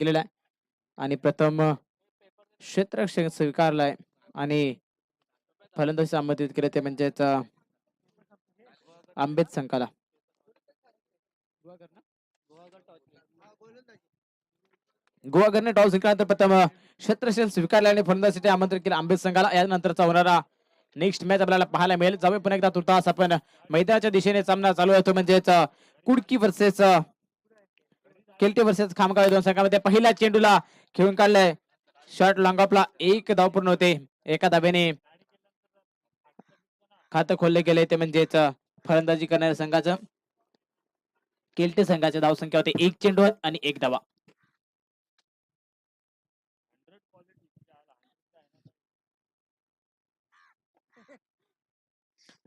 केलेला आहे. आणि प्रथम क्षेत्ररक्षक स्वीकारलाय. आणि फलंदाजी संबंधित केले ते म्हणजेच आंबेद आंबेत संकाला गोवागरने टॉस जिंकल्यानंतर प्रथम क्षेत्ररक्षक स्वीकारल्याने फलंदाजीसाठी आमंत्रित केलं आंबेद संघाला. यानंतरचा होणारा नेक्स्ट मॅच आपल्याला पाहायला मिळेल. जाऊया पुन्हा एकदा तुर्तास आपण. मैदानाच्या दिशेने सामना चालू आहे. तो म्हणजेच कुडकी वर्सेस केल्टे वर्सेस खामगाव दोन संघामध्ये. पहिल्या चेंडूला खेळून काढलाय. शॉर्ट लॉंग ऑफला एक धाव पूर्ण होते एका धाब्याने खातं खोलले गेले ते म्हणजेच फलंदाजी करणाऱ्या संघाचं. केलटे संघाच्या धावसंख्या होते. एक चेंडू आणि एक धावा.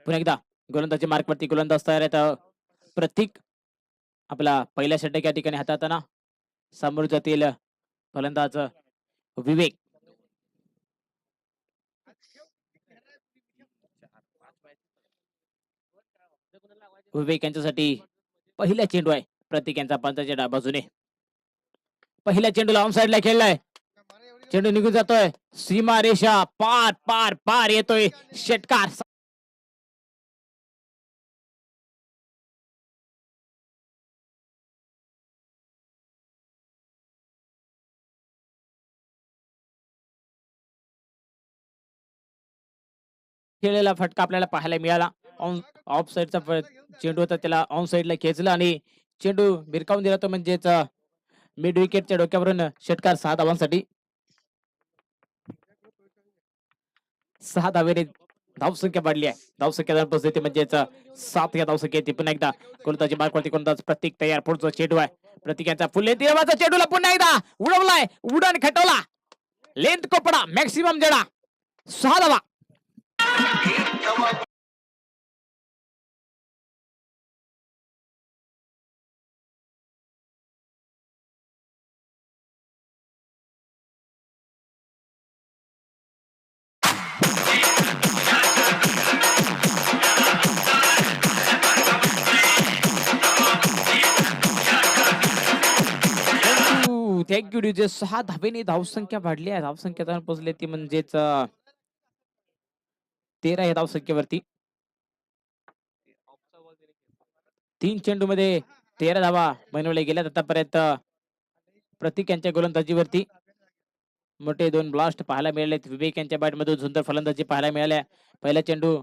पुन्हा एकदा गोलंदाजी मार्कवरती गोलंदाज तयार आहेत. प्रतीक आपला पहिल्या षटक या ठिकाणी हाताळताना समोर जातील फलंदाज विवेक. विवेक यांच्यासाठी पहिला चेंडू आहे प्रतीक यांचा पंचाच्या डा बाजूने पहिल्या चेंडूला ऑन साईडला खेळलाय. चेंडू निघून जातोय. सीमा रेषा पार पार पार येतोय. षटकार खेळलेला फटका आपल्याला पाहायला मिळाला. ऑफ साईडचा चेंडू होता त्याला ऑन साईडला खेचला आणि चेंडू भिरकावून दिला तो म्हणजेच मिड विकेटच्या डोक्यावरून षटकार सहा धावांसाठी. सहा धावेने धावसंख्या वाढली आहे. धावसंख्या जर बसते म्हणजेच सात या धावसंख्या येते पुन्हा एकदा कोणताची मार्कवरती कोणताच प्रतीक तयार. पुढचा चेंडू आहे. प्रतीकांचा फुले दिवाचा चेंडूला पुन्हा एकदा उडवलाय. उडण खटवला. Length कोपडा maximum जडा. सहा धावा. थँक्यू थँक्यू डीजे सहा धावेने धावसंख्या वाढली आहे. धावसंख्या जाऊन ती म्हणजेच तेरा हे धाव संख्येवरती तीन चेंडू मध्ये तेरा धावा बनवल्या गेल्यात. आतापर्यंत प्रतीक यांच्या गोलंदाजीवरती मोठे दोन ब्लास्ट पाहायला मिळाले विवेक यांच्या बॅट मधून सुंदर फलंदाजी पाहायला मिळाल्या. पहिला चेंडू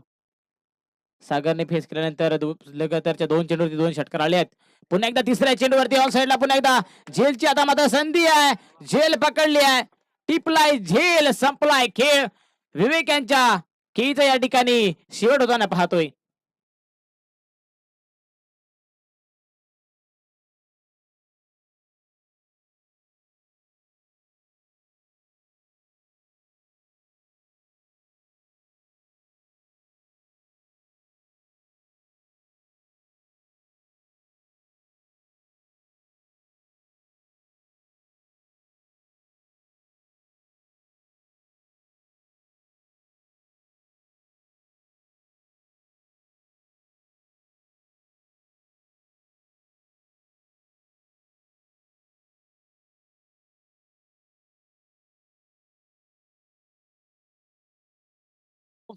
सागरने फेस केल्यानंतर लगातारच्या दोन चेंडूवरती दोन षटकार आले आहेत. पुन्हा एकदा तिसऱ्या चेंडूवरती ऑन साईडला पुन्हा एकदा झेलची आता मात्र संधी आहे. झेल पकडली आहे. टिपलाय झेल संपलाय खेळ. विवेक यांच्या कीच या ठिकाणी शेवट होताना पाहतोय.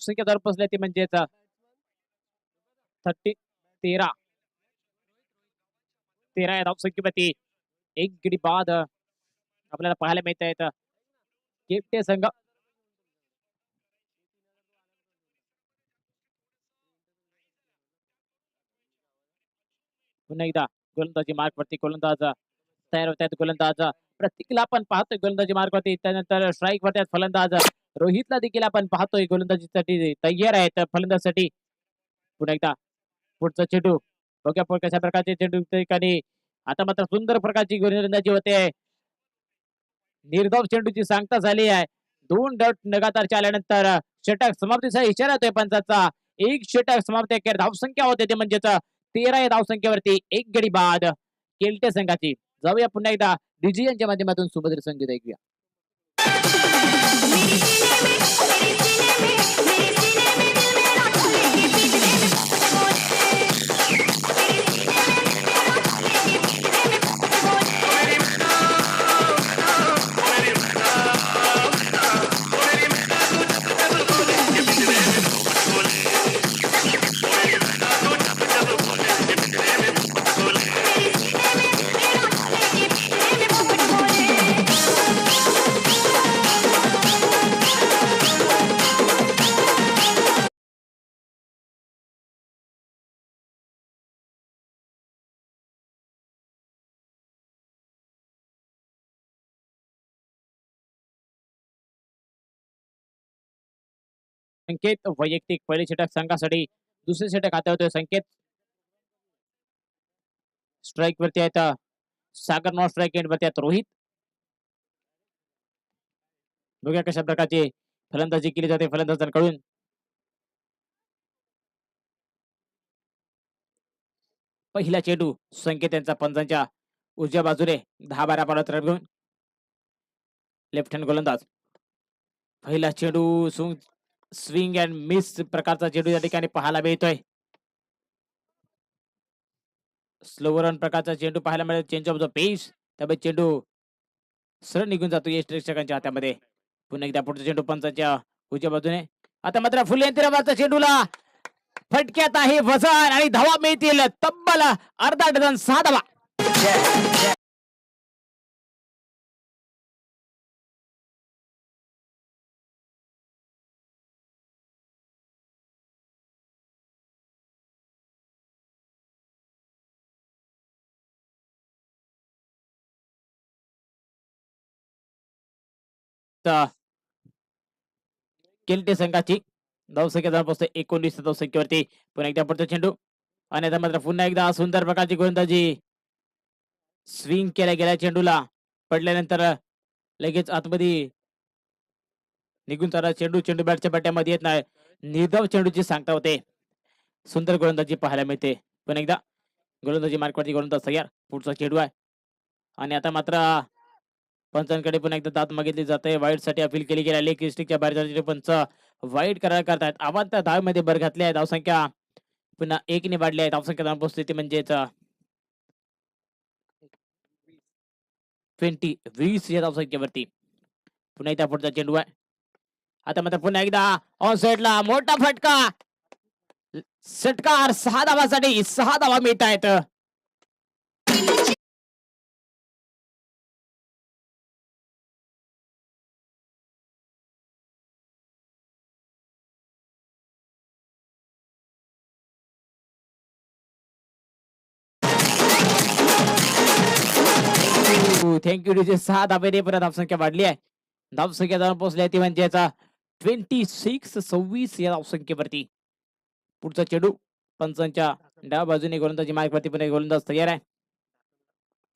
संख्या दर पोचल्या ती म्हणजेच थर्टी तेरा. तेरा या धावसंख्येवरती. एक गडी बाद. आपल्याला पाहायला मिळत आहेत केपटे संघ. पुन्हा एकदा गोलंदाजी मार्गवरती गोलंदाज तयार होत आहेत गोलंदाज. प्रत्येकीला आपण पाहतोय गोलंदाजी मार्गवरती. त्यानंतर स्ट्राईक वरती फलंदाज. रोहितला देखील आपण पाहतोय. गोलंदाजीसाठी तयार आहेत फलंदाजसाठी पुन्हा एकदा पुढचा चेंडू. बघ्या पुढे कशा प्रकारचे चेंडू ठिकाणी आता मात्र सुंदर प्रकारची गोलंदाजी होते. निर्धाव चेंडूची सांगता झाली आहे. दोन डट लगातार आल्यानंतर षटक समाप्तीचा इशारा होतोय पंचाचा. एक षटक समाप्ती अखेर धावसंख्या होते ते म्हणजेच तेरा या धावसंख्येवरती एक गडी बाद केलटे संघाची. जाऊया पुन्हा एकदा डीजी यांच्या माध्यमातून सुभद्र संगीत ऐकूया. Mere dil mein, mere dil mein, mere संकेत वैयक्तिक पहिले षटक संघासाठी दुसरे षटक आता होते. संकेत स्ट्राईक वरती आहेत सागर नॉन स्ट्राईक एंड वरती आहेत रोहित बघूया कशा प्रकारची फलंदाजी केली जाते. फलंदाजांकडून पहिला चेंडू संकेत यांचा पंजांच्या उजव्या बाजूने दहा बारा पावलात रन घेऊन लेफ्ट हँड गोलंदाज. पहिला चेंडू स्विंग अँड मिस प्रकारचा चेंडू या ठिकाणी पाहायला मिळतोय. स्लो रन प्रकारचा चेंडू पाहायला मिळतो चेंज ऑफ द पेस त्यामुळे चेंडू सरळ निघून जातो यश प्रेक्षकांच्या हातामध्ये. पुन्हा एकदा पुढचा चेंडू पंचाच्या उजव्या बाजूने. आता मात्र फुले यंत्रवाचा चेंडूला फटक्यात आहे वजन आणि धावा मिळतील. तब्बल अर्धा डझन सहा धावा. केलटे संघाची धावसंख्या जवळपास पोहोचते एकोणीस धावसंख्येवरती पुन्हा एकदा पुढचा चेंडू. आणि आता मात्र पुन्हा एकदा सुंदर प्रकारची गोलंदाजी. स्विंग केल्या गेल्या चेंडूला. पडल्यानंतर लगेच आतमध्ये निघून चालला चेंडू चेंडू बॅटच्या बॅट्यामध्ये येत नाही. निर्धाव चेंडूची सांगता होते. सुंदर गोलंदाजी पाहायला मिळते. पण एकदा गोलंदाजी मार्कवरती गोलंदाज तयार. पुढचा चेंडू आहे. आणि आता मात्र पंचांकडे पुन्हा एकदा दात मागितली जाते. वाईटसाठी अपील केली गेली. लेग स्टिकच्या बाहेर पंच वाईट करार करतायत. आव्हान त्या धावेमध्ये भर घातली आहे. धावसंख्या पुन्हा एक ने वाढली आहे. धावसंख्या धाव ती म्हणजेच ट्वेंटी वीस या धावसंख्येवरती. पुन्हा एकदा पुढचा चेंडू आहे. आता मात्र पुन्हा एकदा ऑन साइडला मोठा फटका. षटकार सहा धावासाठी सहा धावा मिळत आहेत थँक्यू डीजे सहा धाबेने परत धावसंख्या वाढली आहे. धावसंख्या जाऊन पोहोचली आहे ती म्हणजे ट्वेंटी सिक्स सव्वीस या धावसंख्येवरती. पुढचा चेडू पंचांच्या डाव्या बाजूने गोलंदाजी मार्गवरती पुन्हा गोलंदाज तयार आहे.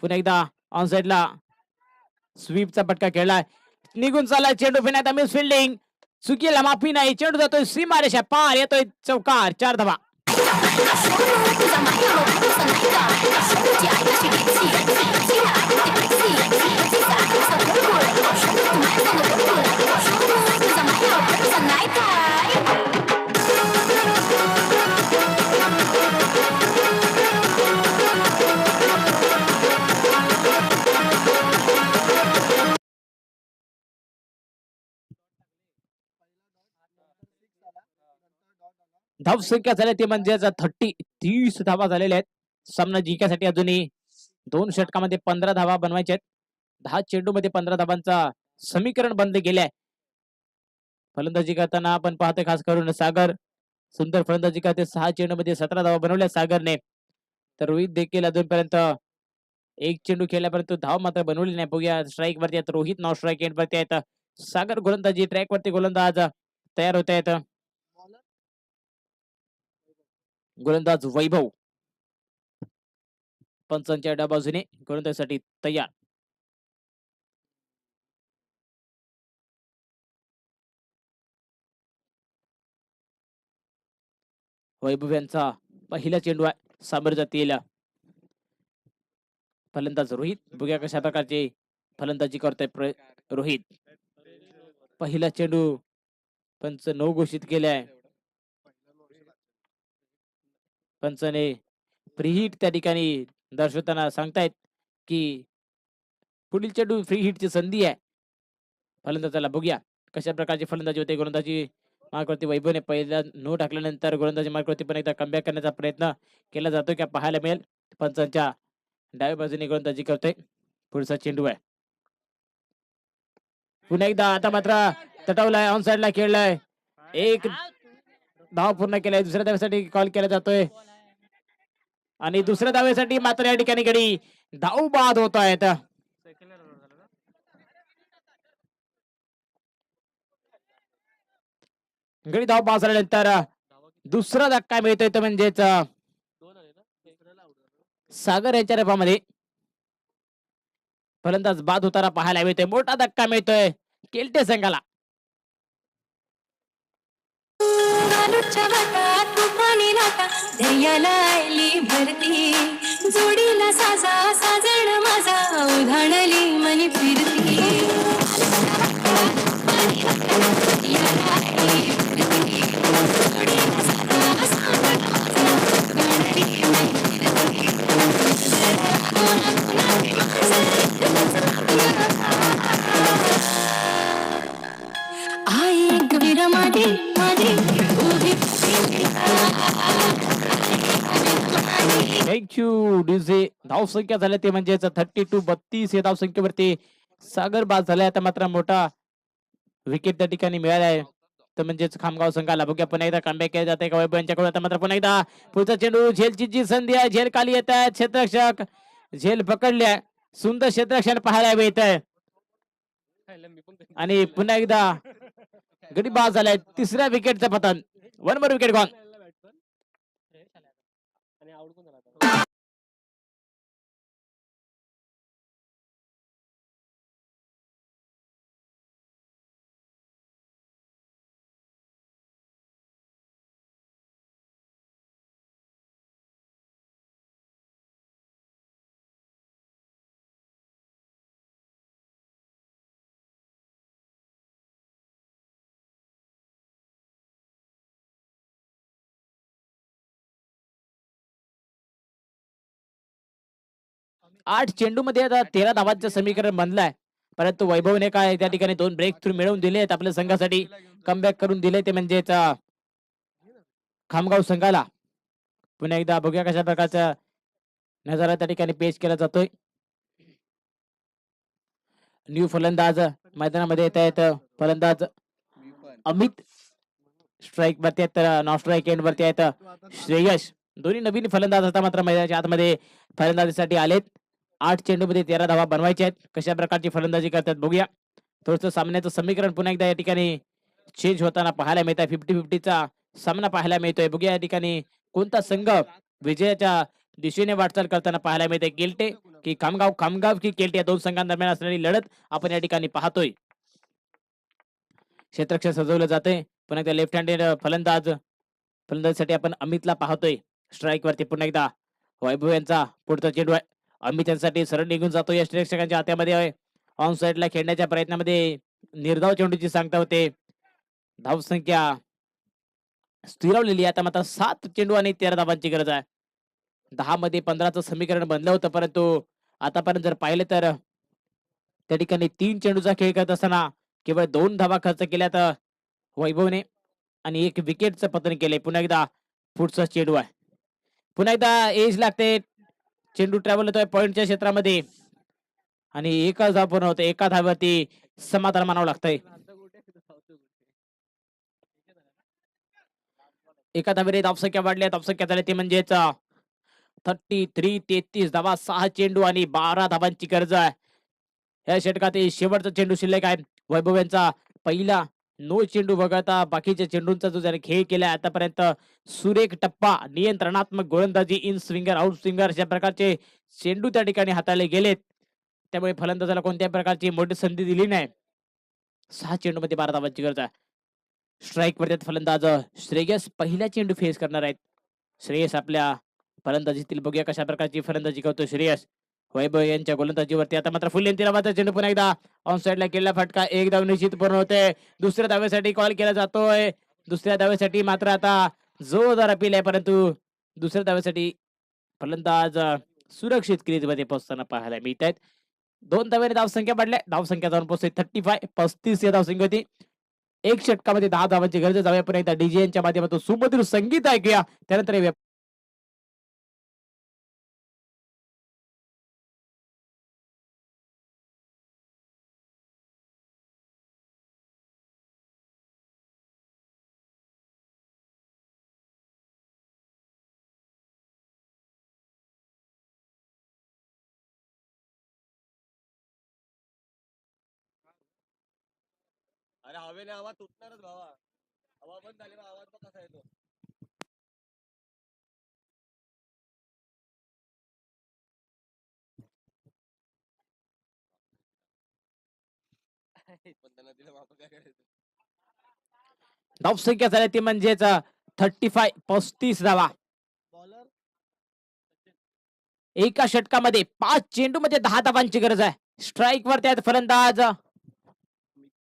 पुन्हा एकदा ऑन साइडला स्वीपचा पटका खेळलाय. निघून चाललाय चेंडू फिरण्यात मिस फिल्डिंग चुकीला माफी नाही. चेंडू जातोय सीमारेषा पार. येतोय चौकार. चार धावा. धाव संख्या झाल्या ते म्हणजे थर्टी तीस धावा झालेल्या आहेत. सामना जिंकण्यासाठी अजूनही दोन षटकामध्ये पंधरा धावा बनवायच्या आहेत. दहा चेंडू मध्ये पंधरा धावांचा समीकरण बंद गेले फलंदाजी करताना आपण पाहतोय खास करून सागर सुंदर फलंदाजी करते. सहा चेंडू मध्ये सतरा धावा बनवल्या सागरने. तर रोहित देखील अजूनपर्यंत एक चेंडू खेळल्यापर्यंत धाव मात्र बनवली नाही. बघूया स्ट्राईक वरती आहेत. रोहित नॉन स्ट्राईक एंड वरती आहेत. सागर गोलंदाजी ट्रॅक वरती गोलंदाज तयार होत आहेत. गोलंदाज वैभव पंचांच्या डाव्या बाजूने गोलंदाजीसाठी तयार. वैभव यांचा पहिला चेंडू आहे सामोर जातील फलंदाज रोहित. बघूया कशा प्रकारचे फलंदाजी करतोय रोहित. पहिला चेंडू पंच नऊ घोषित केलाय आहे पंचाने फ्री हिट त्या ठिकाणी दर्शवताना सांगतायत की पुढील चेंडू फ्री हिटची संधी आहे. फलंदाजाला बघूया. कशा प्रकारची फलंदाजी होते? गोलंदाजी मार्कवरती वैभवने पहिला नो टाकल्यानंतर गोलंदाजी मार्कवरती पण एकदा कमबॅक करण्याचा प्रयत्न केला जातो की पाहायला मिळेल. पंचांच्या डाव्या बाजूने गोलंदाजी करतोय. पुढचा चेंडू आहे. पुन्हा एकदा आता मात्र तटवलाय ऑन साईडला खेळलाय. एक धाव पूर्ण केलाय दुसऱ्या धावेसाठी कॉल केला जातोय. आणि दुसऱ्या धावेसाठी मात्र या ठिकाणी गडी धाव बाद होत आहेत. गडी धाव बाद झाल्यानंतर दुसरा धक्का मिळतोय तो म्हणजेच सागर यांच्या रेफामध्ये. फलंदाज बाद होताना पाहायला मिळतोय. मोठा धक्का मिळतोय. केलटे संघाला. गालोच्या वाटा तुफानी लाटा धैर्याला आली भरती. जोडीला साजा साजण माझा. उधाणली मनी फिरती. धावसंख्या झाल्या ते म्हणजेच थर्टी टू बत्तीस या धावसंख्येवरती सागर बाद झालाय. आता मात्र मोठा विकेट त्या ठिकाणी मिळाला आहे तर म्हणजेच खामगाव संघाला बघूया पुन्हा एकदा कमबॅक केला जाते का यांच्याकडून आता मात्र पुन्हा एकदा पुढचा चेंडू झेलची जी संधी आहे झेल खाली येत आहे. क्षेत्ररक्षक झेल पकडली. आहे सुंदर क्षेत्ररक्षण पाहायला मिळत आहे आणि पुन्हा एकदा गडी बाद झालाय. तिसऱ्या विकेटचं पतन. वन वर विकेट गॉन आठ चेंडू मध्ये आता तेरा धावांचं समीकरण बनलंय. परंतु वैभवने काय त्या ठिकाणी दोन ब्रेक थ्रू मिळवून दिले आहेत आपल्या संघासाठी. कमबॅक करून दिले ते म्हणजेच खामगाव संघाला. पुन्हा एकदा बघूया कशा प्रकारचा नजारा त्या ठिकाणी पेश केला जातोय. न्यू फलंदाज मैदानामध्ये येत आहेत फलंदाज अमित स्ट्राईक वरती आहेत तर नॉन स्ट्राईक एंड वरती आहेत श्रेयश. दोन्ही नवीन फलंदाज आता मात्र मैदानाच्या आतमध्ये फलंदाजीसाठी आलेत. आठ चेंडूमध्ये तेरा धावा बनवायच्या आहेत. कशा प्रकारची फलंदाजी करतात बघूया. थोडंसं सामन्याचं समीकरण पुन्हा एकदा या ठिकाणी चेंज होताना पाहायला मिळत आहे फिफ्टी फिफ्टीचा सामना पाहायला मिळतोय. बघूया या ठिकाणी कोणता संघ विजयाच्या दिशेने वाटचाल करताना पाहायला मिळते केलटे की खामगाव? खामगाव की केलटे? या दोन संघांदरम्यान असलेली लढत आपण या ठिकाणी पाहतोय. क्षेत्रक्षण सजवलं जाते पुन्हा एकदा लेफ्ट हँडेड फलंदाज फलंदाजीसाठी आपण अमितला पाहतोय. स्ट्राईक वरती पुन्हा एकदा वैभव यांचा पुढचा चेंडू आहे. अमित यांच्यासाठी सरळ निघून जातो. या प्रेक्षकांच्या हातामध्ये ऑन साईडला खेळण्याच्या प्रयत्नामध्ये निर्धाव चेंडूची सांगता होते. धावसंख्या स्थिरावलेली आता मात्र सात चेंडू आणि तेरा धावांची गरज आहे. दहा मध्ये पंधराचं समीकरण बनलं होतं. परंतु आतापर्यंत जर पाहिलं तर त्या ठिकाणी तीन चेंडूचा खेळ करत असताना केवळ दोन धावा खर्च केल्या तर वैभवने आणि एक विकेटचं पतन केले पुन्हा एकदा पुढचा चेंडू आहे. पुन्हा एकदा एज लागते. चेंडू ट्रॅव्हल होतोय पॉईंटच्या क्षेत्रामध्ये. आणि एकाच धाव पूर्ण होते एका धाव्यावरती समाधान मानावं लागतंय. एका धावेने धावसंख्या वाढली धावसंख्या झाली ती म्हणजेच थर्टी थ्री तेहतीस धावा सहा चेंडू आणि बारा धावांची गरज आहे. या षटकात शेवटचा चेंडू शिल्लक आहे. वैभव यांचा पहिला नो चेंडू वगळता बाकीच्या चेंडूंचा जो जरी खेळ केला आतापर्यंत सुरेख टप्पा नियंत्रणात्मक गोलंदाजी इन स्विंगर आउट स्विंगर अशा प्रकारचे चेंडू त्या ठिकाणी हाताळले गेलेत. त्यामुळे फलंदाजाला कोणत्याही प्रकारची मोठी संधी दिली नाही. सहा चेंडू मध्ये बारा धावांची गरज आहे. स्ट्राईक वरती फलंदाज श्रेयस पहिला चेंडू फेस करणार आहेत. श्रेयस आपल्या फलंदाजीतील बघूया कशा प्रकारची फलंदाजी करतो श्रेयस. वैभव यांच्या गोलंदाजीवरती. आता मात्र फुल यंती चेंडू पुन्हा एकदा ऑन साईडला केलेला फटका एक धाव निश्चित पूर्ण होते दुसऱ्या धावेसाठी कॉल केला जातोय. दुसऱ्या धावेसाठी मात्र आता जोरदार अपील आहे परंतु दुसऱ्या धावेसाठी फलंदाज अं, सुरक्षित क्रीजमध्ये पोहोचताना पाहायला मिळत आहेत दोन धावेने धावसंख्या पडल्या धावसंख्या जाऊन पोहोचते थर्टी फाय पस्तीस या धावसंख्या होती एक षटकामध्ये दहा धावांची गरज जाऊया पुन्हा एकदा डीजे यांच्या माध्यमातून. सुमधुर संगीत ऐकूया. त्यानंतर अरे हवेने आवाज तुटणारच भावा. धावसंख्या झाल्या ती म्हणजेच थर्टी फाय पस्तीस धावा एका षटकामध्ये पाच चेंडू मध्ये दहा धावांची गरज आहे. स्ट्राईक वरती आहेत फलंदाज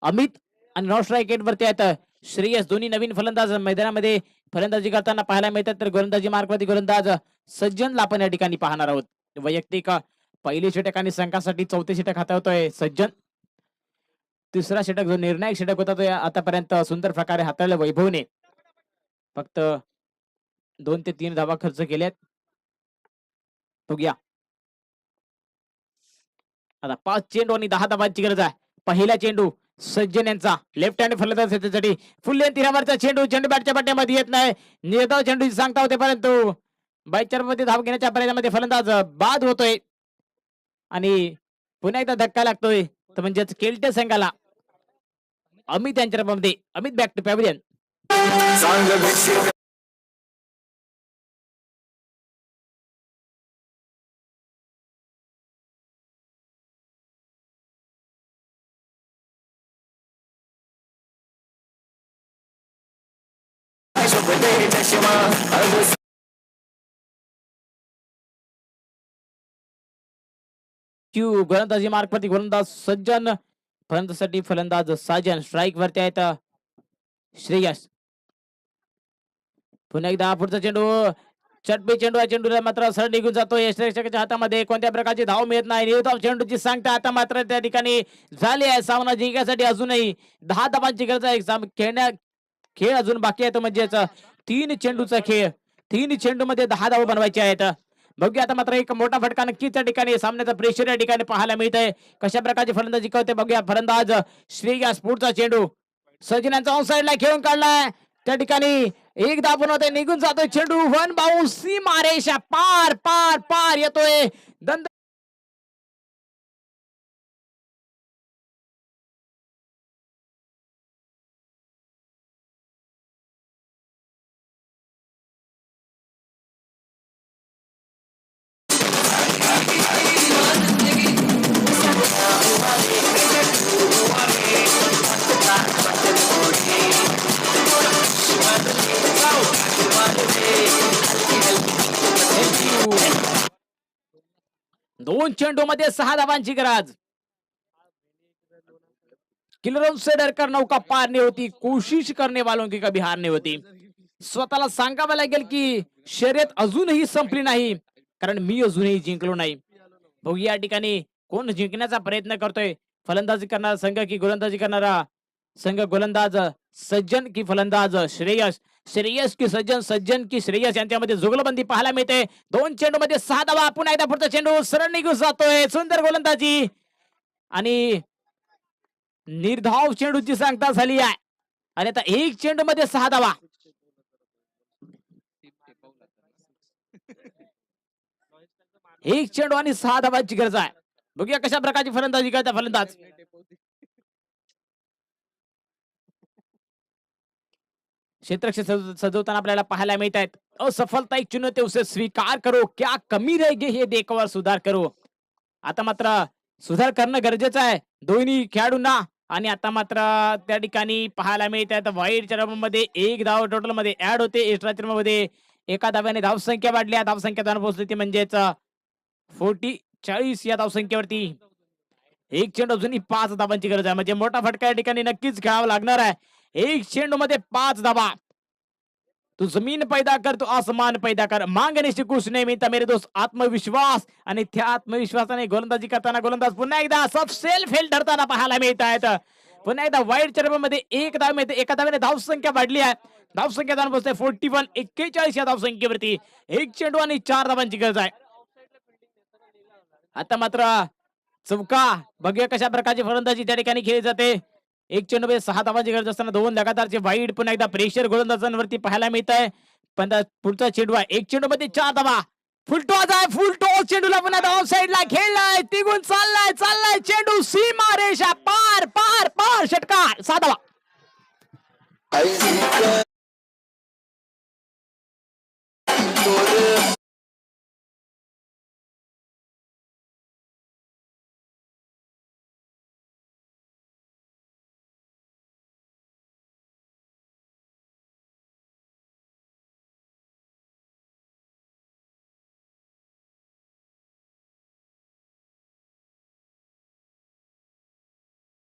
अमित आणि नॉन स्ट्राईक वरती आहेत. श्रेयस दोन्ही नवीन फलंदाज. मैदानामध्ये फलंदाजी करताना पाहायला मिळतात. तर गोलंदाजी मार्गवरती गोलंदाज सज्जन आपण या ठिकाणी पाहणार आहोत. वैयक्तिक पहिली षटक आणि संघासाठी चौथे षटक हातावतोय सज्जन. तिसरा षटक जो निर्णायक षटक होता तो आतापर्यंत सुंदर प्रकारे हाताळला वैभवने. फक्त दोन ते तीन धावा खर्च केल्यात. बघूया आता पाच चेंडू आणि दहा धावांची गरज आहे. पहिला चेंडू सज्जन यांचा. लेफ्ट हँड फलंदाज त्याच्यासाठी. फुल्ले तिरावरचा चेंडू चेंडू बॅटच्या पट्ट्यामध्ये येत नाही. निर्धाव चेंडू सांगता होते परंतु बायचरमध्ये धाव घेण्याच्या प्रयत्नामध्ये फलंदाज बाद होतोय. आणि पुन्हा एकदा धक्का लागतोय. तर म्हणजेच केल्टे संघाला अमित यांच्या मध्ये अमित बॅक टू पॅव्हिलियन क्यू गोलंदाजी मार्गवरती गोलंदाज सज्जन फलंदासाठी फलंदाज साजन. स्ट्राईक वरती आहेत श्रेयस. पुन्हा एकदा पुढचा चेंडू चटपी चेंडू आहे. चेंडूला मात्र सरळ निघून जातो यशच्या हातामध्ये कोणत्या प्रकारची धाव मिळत नाही. निर्धाव चेंडूची सांगता आता मात्र त्या ठिकाणी झाली आहे. सामना जिंकण्यासाठी अजूनही दहा धावांची गरज आहे. खेळण्या खेळ अजून बाकी आहेत म्हणजेच तीन चेंडूचा खेळ. तीन चेंडू मध्ये दहा धाव बनवायचे आहेत. बघूया आता मात्र एक मोठा फटका नक्कीच त्या ठिकाणी सामन्याचं प्रेशर या ठिकाणी पाहायला मिळत आहे कशा प्रकारची फलंदाजी करते बघूया. फलंदाज गॅस पुढचा चेंडू. सजिनांचा ऑन साईडला खेळून काढलाय. त्या ठिकाणी एक धाव होते निघून जातोय चेंडू. वन बाऊ सी मारेशा. पार पार पार येतोय. दंद दोन चेंडू मध्ये सहा धावांची गरज. किलरों से डरकर नौका पार होती. कोशिश करने वालों की कभी हार नहीं होती. स्वतःला सांगावं लागेल की शर्यत अजूनही संपली नाही. कारण मी अजूनही जिंकलो नाही. बघू या ठिकाणी कोण जिंकण्याचा प्रयत्न करतोय. फलंदाजी करणारा संघ की गोलंदाजी करणारा संघ गोलंदाज सज्जन की फलंदाज श्रेयस. श्रेयस की सज्जन सज्जन की श्रेयस. यांच्यामध्ये जुगलबंदी पाहायला मिळते. दोन चेंडू मध्ये सहा धावा. पुन्हा एकदा पुढचा चेंडू सरळ निघून जातोय. सुंदर गोलंदाजी. आणि निर्धाव चेंडूची सांगता झाली आहे. आणि आता एक चेंडू मध्ये सहा धावा. एक चेंडू आणि सहा धावांची गरज आहे. बघूया कशा प्रकारची फलंदाजी करता फलंदाज. क्षेत्रक्षे सजवताना आपल्याला पाहायला मिळत आहेत असफलता एक चुनौती उसे स्वीकार करो. क्या कमी रह गई हे? देखवर सुधार करो. आता मात्र सुधार करणं गरजेचं आहे. दोन्ही खेळाडूंना. आणि आता मात्र त्या ठिकाणी पाहायला मिळत आहेत वाईटमध्ये एक धाव टोटलमध्ये ऍड होते. एक्स्ट्रा मध्ये एका धाव्याने धावसंख्या वाढल्या धावसंख्या जाऊन पोहोचली ती म्हणजेच फोर्टी चाळीस या धावसंख्येवरती. एक चेंडू अजूनही पाच धावांची गरज आहे. म्हणजे मोठा फटका या ठिकाणी नक्कीच खेळावा लागणार आहे. एक चेंडू मध्ये पाच धावा तू जमीन पैदा कर तू आसमान पैदा कर. मागणे शिकूस नेहमी मेरे दोस्त आत्मविश्वास आणि त्या आत्मविश्वासाने गोलंदाजी करताना गोलंदाज पुन्हा एकदा सब सेल्फ हेल्ड ठरताना पाहायला मिळत आहेत पुन्हा एकदा वाईटमध्ये एक धाव मिळते. एका धावेने धावसंख्या वाढली आहे. धावसंख्या जाऊन पोहोचते फोर्टी वन एक्केचाळीस या धावसंख्येवरती एक चेंडू आणि चार धावांची गरज आहे. आता मात्र चौका बघूया कशा प्रकारची फलंदाजी त्या ठिकाणी खेळली जाते. एक चेंडू सहा धावाची गरज असताना दोन लगातारचे वाईट पुन्हा एकदा प्रेशर गोलंदाजांवरती पाहायला मिळत आहे पण पुढचा चेंडू आहे. एक चेंडू मध्ये चार धावा. फुलटो टॉस आहे. फुल टॉस चेंडूला पुन्हा डाऊन साइडला खेळलाय. तिघून चाललाय. चाललाय. चेंडू सीमा रेषा. पार पार पार. षटकार. साधावा